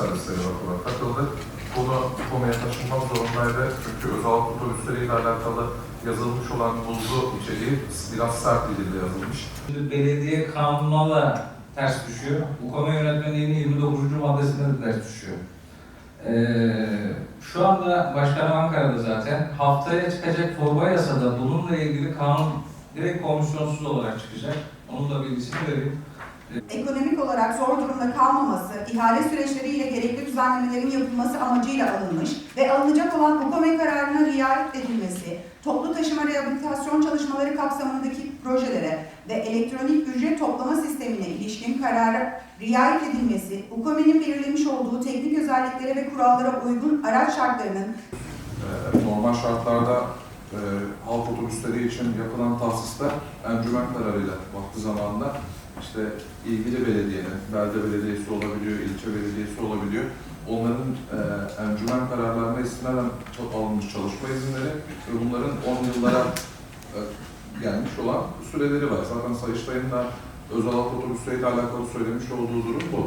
servisleri vapura takıldı. Bunu konuya taşınmak zorundaydı çünkü özel halk otobüsleriyle alakalı yazılmış olan bulgu içeriği biraz sert bir dilde yazılmış. Şimdi belediye kanununa da ters düşüyor. Bu kamu yönetmeliğinin 29. maddesine de ters düşüyor. Ee, şu anda Başkanım Ankara'da zaten haftaya çıkacak torba yasada bununla ilgili kanun direkt komisyonsuz olarak çıkacak. Onun da bilgisini vereyim. ekonomik olarak zor durumda kalmaması, ihale süreçleriyle gerekli düzenlemelerin yapılması amacıyla alınmış ve alınacak olan UKOME kararına riayet edilmesi, toplu taşıma rehabilitasyon çalışmaları kapsamındaki projelere ve elektronik ücret toplama sistemine ilişkin karara riayet edilmesi, UKOME'nin belirlemiş olduğu teknik özelliklere ve kurallara uygun araç şartlarının Ee, Normal şartlarda e, halk otobüsleri için yapılan tahsiste encümen kararıyla vakti zamanında işte ilgili belediyenin, belde belediyesi olabiliyor, ilçe belediyesi olabiliyor. Onların e, encümen kararlarına istinaden alınmış çalışma izinleri ve bunların 10 yıllara e, gelmiş olan süreleri var. Zaten Sayıştay'ın da özel halk otobüsleriyle alakalı söylemiş olduğu durum bu.